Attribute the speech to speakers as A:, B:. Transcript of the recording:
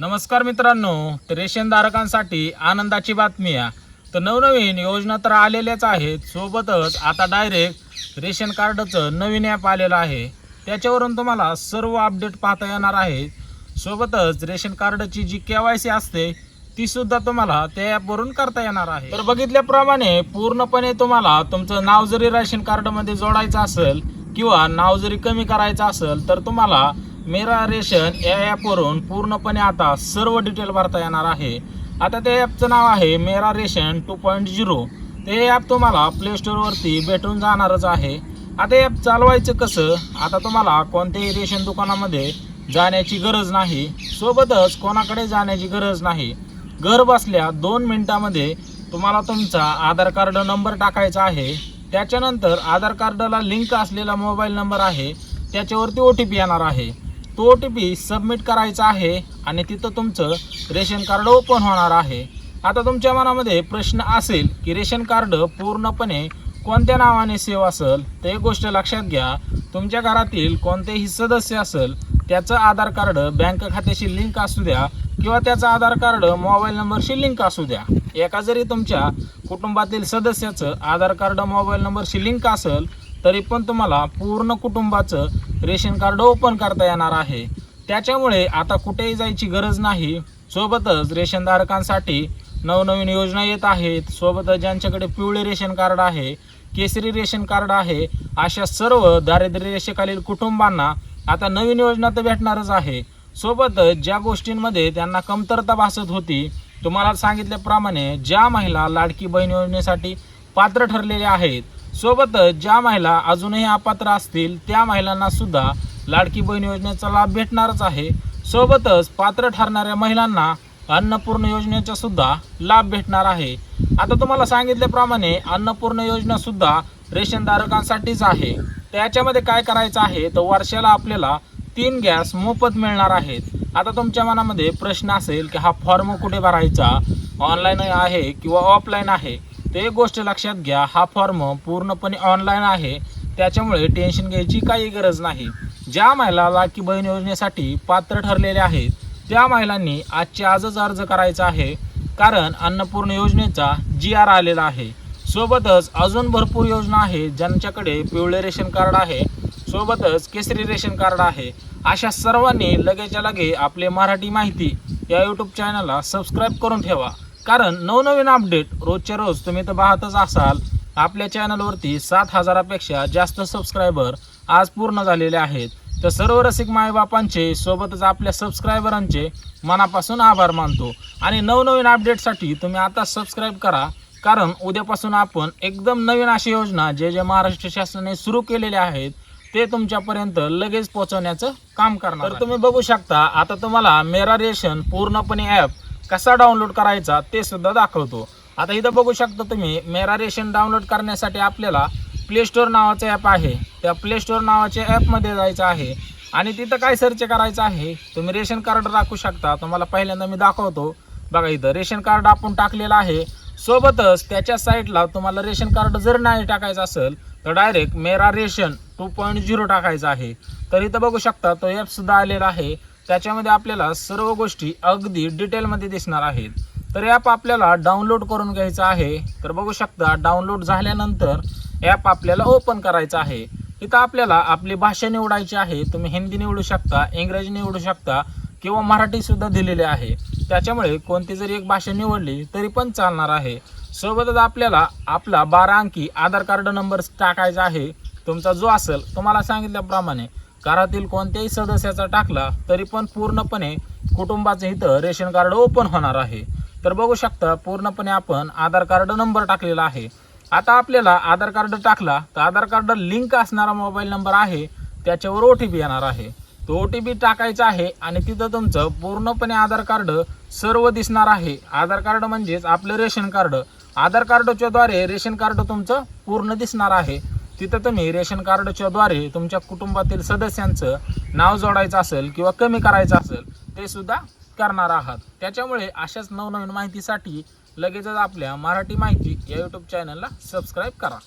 A: नमस्कार मित्रांनो रेशनधारकांसाठी आनंदाची बातमी आहे. तर नवनवीन योजना तर आलेल्याच आहेत. सोबतच आता डायरेक्ट रेशन कार्डचं नवीन ॲप आलेलं आहे. त्याच्यावरून तुम्हाला सर्व अपडेट पाहता येणार आहे. सोबतच रेशन कार्डची जी के वाय सी असते ती सुद्धा तुम्हाला त्या ॲपवरून करता येणार आहे. तर बघितल्याप्रमाणे पूर्णपणे तुम्हाला तुमचं नाव जरी रेशन कार्डमध्ये जोडायचं असेल किंवा नाव जरी कमी करायचं असेल तर तुम्हाला मेरा रेशन या ॲपवरून पूर्णपणे आता सर्व डिटेल भरता येणार आहे. आता त्या ॲपचं नाव आहे Mera ration two point zero. ते ॲप तुम्हाला प्ले स्टोअरवरती भेटून जाणारच आहे. आता ॲप चालवायचं कसं? आता तुम्हाला कोणत्याही रेशन दुकानामध्ये जाण्याची गरज नाही. सोबतच कोणाकडे जाण्याची गरज नाही. घर बसल्या दोन मिनटामध्ये तुम्हाला तुमचा आधार कार्ड नंबर टाकायचा आहे. त्याच्यानंतर आधार कार्डला लिंक असलेला मोबाईल नंबर आहे. त्याच्यावरती ओ टी पी येणार आहे. तो ओ टी पी सबमिट करायचा आहे आणि तिथं तुमचं रेशन कार्ड ओपन होणार आहे. आता तुमच्या मनामध्ये प्रश्न असेल की रेशन कार्ड पूर्णपणे कोणत्या नावाने सेव असेल ते गोष्ट लक्षात घ्या. तुमच्या घरातील कोणतेही सदस्य असेल त्याचं आधार कार्ड बँक खात्याशी लिंक असू द्या किंवा त्याचं आधार कार्ड मोबाईल नंबरशी लिंक असू द्या. एका जरी तुमच्या कुटुंबातील सदस्याचं आधार कार्ड मोबाईल नंबरशी लिंक असेल तरी पण तुम्हाला पूर्ण कुटुंबाचं रेशन कार्ड ओपन करता येणार आहे. त्याच्यामुळे आता कुठेही जायची गरज नाही. सोबतच रेशनधारकांसाठी नवनवीन योजना येत आहेत. सोबतच ज्यांच्याकडे पिवळे रेशन कार्ड आहे केसरी रेशन कार्ड आहे अशा सर्व दारिद्र्य रेषेखालील कुटुंबांना आता नवीन योजना तर भेटणारच आहे. सोबतच ज्या गोष्टींमध्ये त्यांना कमतरता भासत होती तुम्हाला सांगितल्याप्रमाणे ज्या महिला लाडकी बहीण योजनेसाठी पात्र ठरलेल्या आहेत सोबतच ज्या महिला अजूनही अपात्र असतील त्या महिलांना सुद्धा लाडकी बहीण योजनेचा लाभ भेटणारच आहे. सोबतच पात्र ठरणाऱ्या महिलांना अन्नपूर्ण योजनेचा सुद्धा लाभ भेटणार आहे. आता तुम्हाला सांगितल्याप्रमाणे अन्नपूर्ण योजना सुद्धा रेशनधारकांसाठीच आहे. त्याच्यामध्ये काय करायचं आहे? तर वर्षाला आपल्याला तीन गॅस मोफत मिळणार आहेत. आता तुमच्या मनामध्ये प्रश्न असेल की हा फॉर्म कुठे भरायचा? ऑनलाईन आहे किंवा ऑफलाईन आहे? तर एक गोष्ट लक्षात घ्या हा फॉर्म पूर्णपणे ऑनलाईन आहे. त्याच्यामुळे टेन्शन घ्यायची काही गरज नाही. ज्या महिला लाडकी बहीण योजनेसाठी पात्र ठरलेल्या आहेत त्या महिलांनी आजचे आजच अर्ज करायचा आहे. कारण अन्नपूर्ण योजनेचा जी आर आलेला आहे. सोबतच अजून भरपूर योजना आहे ज्यांच्याकडे पिवळे रेशन कार्ड आहे. सोबतच केसरी रेशन कार्ड आहे. अशा सर्वांनी लगेच्या लगे आपले मराठी माहिती या यूट्यूब चॅनलला सबस्क्राईब करून ठेवा. कारण नवनवीन अपडेट रोजच्या रोज तुम्ही तर पाहतच असाल. आपल्या चॅनलवरती सात हजारापेक्षा जास्त सबस्क्रायबर आज पूर्ण झालेले आहेत. तर सर्व रसिक मायबापांचे सोबतच आपल्या सबस्क्रायबरांचे मनापासून आभार मानतो. आणि नवनवीन अपडेटसाठी तुम्ही आता सबस्क्राईब करा. कारण उद्यापासून आपण एकदम नवीन अशी योजना जे जे महाराष्ट्र शासनाने सुरू केलेले आहेत ते तुमच्यापर्यंत लगेच पोहोचवण्याचं काम करणार तर तुम्ही बघू शकता आता तुम्हाला मेरा रेशन पूर्णपणे ॲप कसा डाउनलोड करायचा ते सुद्धा दाखवतो. आता इथं बघू शकता तुम्ही मेरा रेशन डाउनलोड करण्यासाठी आपल्याला प्ले स्टोअर नावाचं ॲप आहे. त्या प्ले स्टोअर नावाच्या ॲपमध्ये जायचं आहे. आणि तिथं काय सर्च करायचं आहे तुम्ही रेशन कार्ड राखू शकता. तुम्हाला पहिल्यांदा मी दाखवतो. बघा इथं रेशन कार्ड आपण टाकलेलं आहे. सोबतच त्याच्या साईटला तुम्हाला रेशन कार्ड जर नाही टाकायचं असेल तर डायरेक्ट मेरा रेशन टू पॉईंट झिरो टाकायचं आहे. तर इथं बघू शकता तो ॲपसुद्धा आलेला आहे. त्याच्यामध्ये आपल्याला सर्व गोष्टी अगदी डिटेलमध्ये दिसणार आहेत. तर ॲप आपल्याला डाउनलोड करून घ्यायचं आहे. तर बघू शकता डाउनलोड झाल्यानंतर ॲप आपल्याला ओपन करायचं आहे. इथं आपल्याला आपली भाषा निवडायची आहे. तुम्ही हिंदी निवडू शकता इंग्रजी निवडू शकता किंवा मराठीसुद्धा दिलेली दिलेले आहे. त्याच्यामुळे कोणती जरी एक भाषा निवडली तरी पण चालणार आहे. सोबतच आपल्याला आपला बारा अंकी आधार कार्ड नंबर टाकायचा आहे. तुमचा जो असेल तुम्हाला सांगितल्याप्रमाणे घरातील कोणत्याही सदस्याचा टाकला तरी पण पूर्णपणे कुटुंबाचं इथं रेशन कार्ड ओपन होणार आहे. तर बघू शकता पूर्णपणे आपण आधार कार्ड नंबर टाकलेला आहे. आता आपल्याला आधार कार्ड टाकला तर आधार कार्ड लिंक असणारा मोबाईल नंबर आहे त्याच्यावर ओ टी पी येणार आहे. तो ओ टी पी टाकायचा आहे आणि तिथं तुमचं पूर्णपणे आधार कार्ड सर्व दिसणार आहे. आधार कार्ड म्हणजेच आपलं रेशन कार्ड. आधार कार्डच्याद्वारे रेशन कार्ड तुमचं पूर्ण दिसणार आहे. तिथं तुम्ही रेशन कार्डच्या द्वारे तुमच्या कुटुंबातील सदस्यांचं नाव जोडायचं असेल किंवा कमी करायचं असेल ते सुद्धा करणार आहात. त्याच्यामुळे अशाच नवनवीन माहितीसाठी लगेचच आपल्या मराठी माहिती या यूट्यूब चॅनलला सबस्क्राईब करा.